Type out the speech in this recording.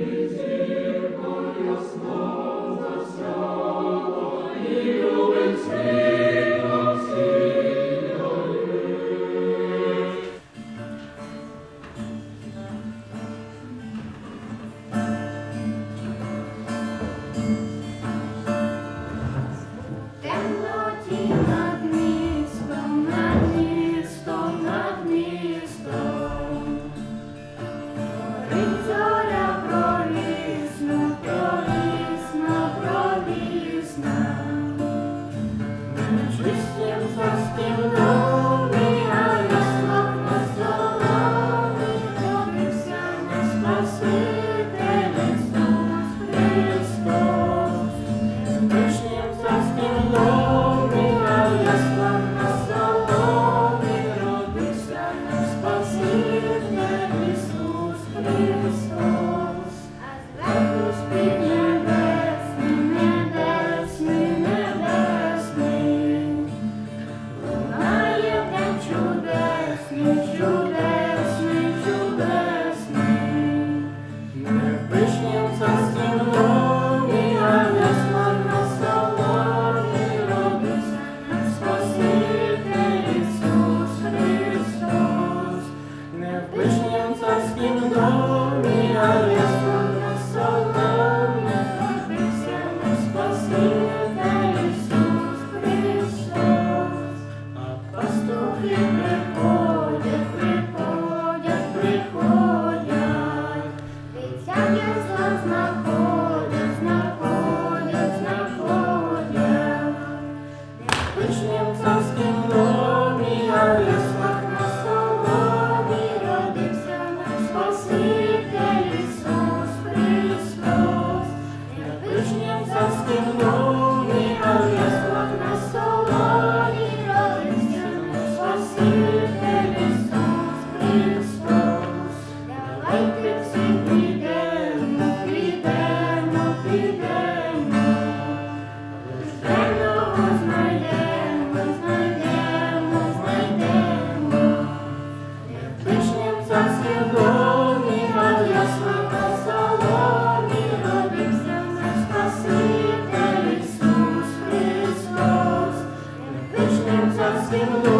Иди, ясно за все. чудесний, чудесний, не в пишнім царськім домі, а Христос, не в пишнім царськім а не слав на соломі родися, Христос, а been low.